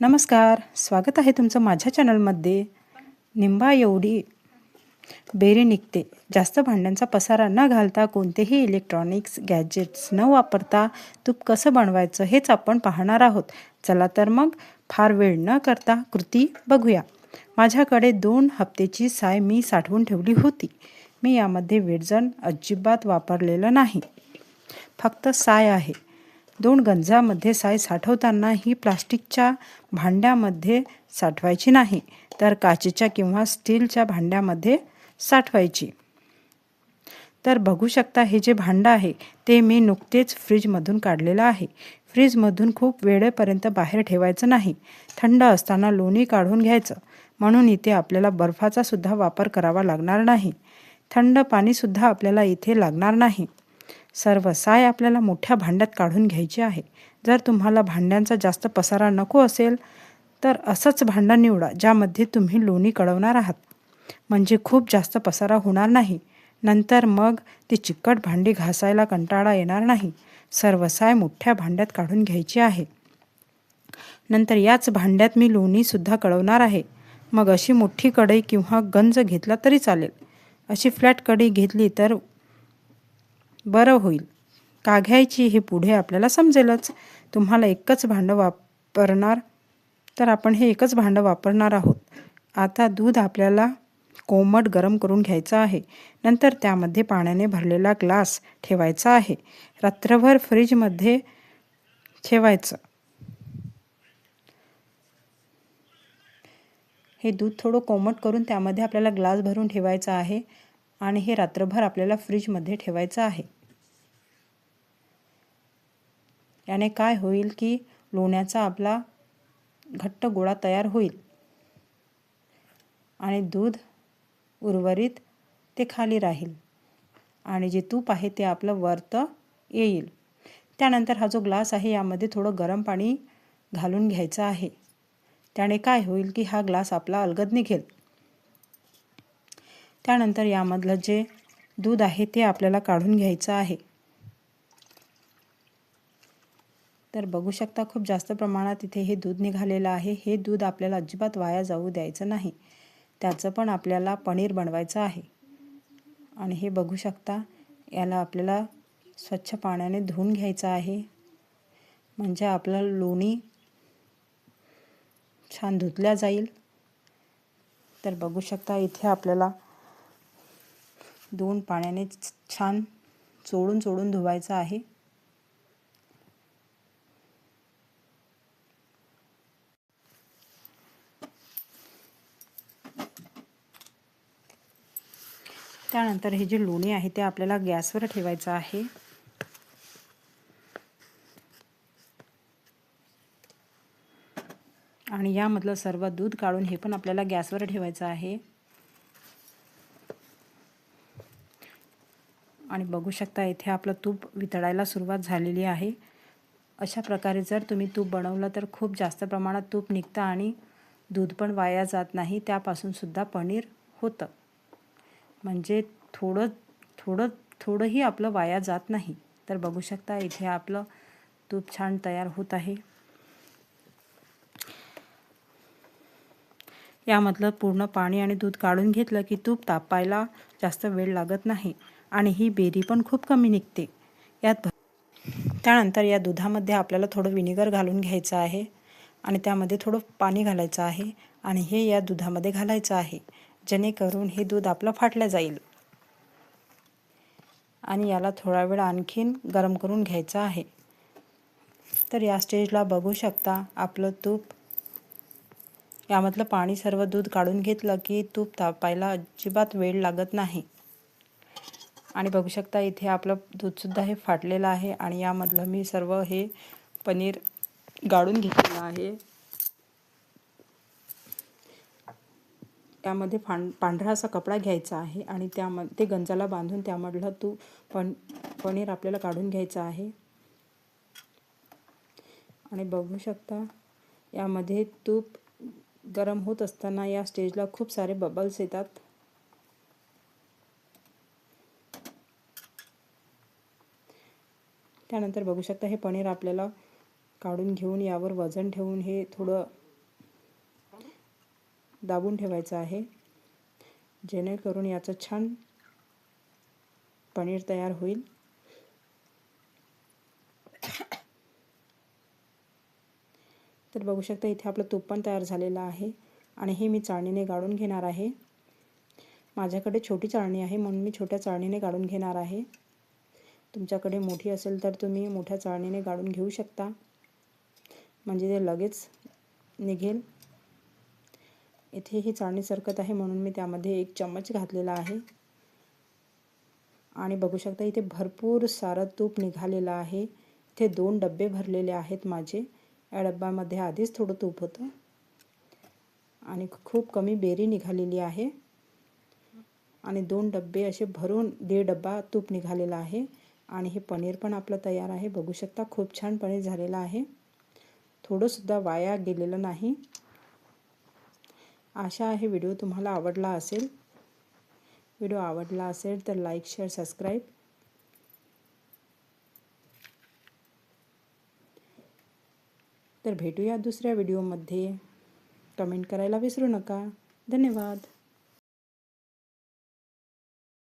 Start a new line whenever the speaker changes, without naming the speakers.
नमस्कार स्वागत आहे तुमचं माझ्या चॅनलमध्ये. निंबा एवढी बेरी निघते. जास्त भांड्यांचा पसारा न घालता कोणतेही इलेक्ट्रॉनिक्स गॅजेट्स न वापरता तूप कसं बनवायचं हेच आपण पाहणार आहोत. चला तर मग फार वेळ न करता कृती बघूया. माझ्याकडे दोन हप्त्याची साय मी साठवून ठेवली होती. मी यामध्ये वेडजण अजिबात वापरलेलं नाही. फक्त साय आहे. दोन गंजामध्ये साय साठवताना ही प्लास्टिकच्या भांड्यामध्ये साठवायची नाही तर काचेच्या किंवा स्टीलच्या भांड्यामध्ये साठवायची. तर बघू शकता हे जे भांडं आहे ते मी नुकतेच फ्रीजमधून काढलेलं आहे. फ्रीजमधून खूप वेळेपर्यंत बाहेर ठेवायचं नाही. थंड असताना लोणी काढून घ्यायचं. म्हणून इथे आपल्याला बर्फाचा सुद्धा वापर करावा लागणार नाही. थंड पाणीसुद्धा आपल्याला इथे लागणार नाही. सर्व साय आपल्याला मोठ्या भांड्यात काढून घ्यायची आहे. जर तुम्हाला भांड्यांचा जास्त पसारा नको असेल तर असंच भांडं निवडा ज्यामध्ये तुम्ही लोणी कळवणार आहात. म्हणजे खूप जास्त पसारा होणार नाही. नंतर मग ती चिकट भांडी घासायला कंटाळा येणार नाही. सर्व साय मोठ्या भांड्यात काढून घ्यायची आहे. नंतर याच भांड्यात मी लोणीसुद्धा कळवणार आहे. मग अशी मोठी कढई किंवा गंज घेतला तरी चालेल. अशी फ्लॅट कढई घेतली तर बरं होईल. का घ्यायची हे पुढे आपल्याला समजेलच. तुम्हाला एकच भांडं वापरणार तर आपण हे एकच भांडं वापरणार आहोत. आता दूध आपल्याला कोमट गरम करून घ्यायचं आहे. नंतर त्यामध्ये पाण्याने भरलेला ग्लास ठेवायचा आहे. रात्रभर फ्रीजमध्ये ठेवायचं. हे दूध थोडं कोमट करून त्यामध्ये आपल्याला ग्लास भरून ठेवायचं आहे. आणि हे रात्रभर आपल्याला फ्रीजमध्ये ठेवायचं आहे. याने काय होईल की लोण्याचा आपला घट्ट गोळा तयार होईल. आणि दूध उर्वरित ते खाली राहील. आणि जे तूप आहे ते आपलं वर्त येईल. त्यानंतर हा जो ग्लास आहे यामध्ये थोडं गरम पाणी घालून घ्यायचं आहे. त्याने काय होईल की हा ग्लास आपला अलगद निघेल. त्यानंतर यामधलं जे दूध आहे ते आपल्याला काढून घ्यायचं आहे. तर बघू शकता खूप जास्त प्रमाणात इथे हे दूध निघालेलं आहे. हे दूध आपल्याला अजिबात वाया जाऊ द्यायचं नाही. त्याचं पण आपल्याला पनीर बनवायचं आहे. आणि हे बघू शकता याला आपल्याला स्वच्छ पाण्याने धुवून घ्यायचं आहे. म्हणजे आपलं लोणी छान धुतल्या जाईल. तर बघू शकता इथे आपल्याला दोन पाण्याने छान चोळून चोळून धुवायचं आहे. त्यानंतर हे जे लोणी आहे ते आपल्याला गॅसवर ठेवायचं आहे. आणि यामधलं सर्व दूध काढून हे पण आपल्याला गॅसवर ठेवायचं आहे. आणि बघू शकता इथे आपलं तूप वितळायला सुरुवात झालेली आहे. अशा प्रकारे जर तुम्ही तूप बनवलं तर खूप जास्त प्रमाणात तूप निघतं आणि दूध पण वाया जात नाही त्यापासूनसुद्धा पनीर होतं. म्हणजे थोडं थोडं थोडंही आपलं वाया जात नाही. तर बघू शकता इथे आपलं तूप छान तयार होत आहे. यामधलं पूर्ण पाणी आणि दूध काढून घेतलं की तूप तापायला जास्त वेळ लागत नाही. आणि ही बेरी पण खूप कमी निघते. यात त्यानंतर या दुधामध्ये आपल्याला थोडं विनेगर घालून घ्यायचं आहे आणि त्यामध्ये थोडं पाणी घालायचं आहे आणि हे या दुधामध्ये घालायचं आहे. जेणेकरून हे दूध आपलं फाटलं जाईल. आणि याला थोडा वेळ आणखीन गरम करून घ्यायचं आहे. तर या स्टेजला बघू शकता आपलं तूप. यामधलं पाणी सर्व दूध काढून घेतलं की तूप तापायला अजिबात वेळ लागत नाही. आणि बघू शकता इथे आपलं दूधसुद्धा हे फाटलेलं आहे आणि यामधलं मी सर्व हे पनीर गाळून घेतलेलं आहे. त्यामध्ये फां पांढरा असा कपडा घ्यायचा आहे आणि त्यामध्ये ते गंजाला बांधून त्यामधलं तू पण पनीर आपल्याला काढून घ्यायचं आहे. आणि बघू शकता यामध्ये तूप गरम होत असताना या स्टेजला खूप सारे बबल्स येतात. त्यानंतर बघू शकता हे पनीर आपल्याला काढून घेऊन यावर वजन ठेवून हे थोडं दाबून ठेवायचं आहे. जेणेकरून याचं छान पनीर तयार होईल. तर बघू शकता इथे आपलं तूप पण तयार झालेलं आहे आणि हे मी चाळणीने गाळून घेणार आहे. माझ्याकडे छोटी चाळणी आहे म्हणून मी छोट्या चाळणीने गाळून घेणार आहे. तुमच्याकडे मोठी असेल तर तुम्ही मोठ्या चाळणीने गाळून घेऊ शकता. म्हणजे ते लगेच निघेल. इथे ही चाळणी सरकत आहे म्हणून मी त्यामध्ये एक चम्मच घातलेला आहे. आणि बघू शकता इथे भरपूर सारं तूप निघालेलं आहे. इथे दोन डबे भरलेले आहेत माझे. या डब्यामध्ये आधीच थोडं तूप होतं. आणि खूप कमी बेरी निघालेली आहे. आणि दोन डबे असे भरून दीड डब्बा तूप निघालेला आहे. आणि हे पनीर पण आपलं तयार आहे. बघू शकता खूप छान पनीर झालेलं आहे. थोडंसुद्धा वाया गेलेलं नाही. आशा आहे व्हिडिओ तुम्हाला आवडला असेल. व्हिडिओ आवडला असेल तर लाईक शेअर सबस्क्राईब. तर भेटूया दुसऱ्या व्हिडिओमध्ये. कमेंट करायला विसरू नका. धन्यवाद.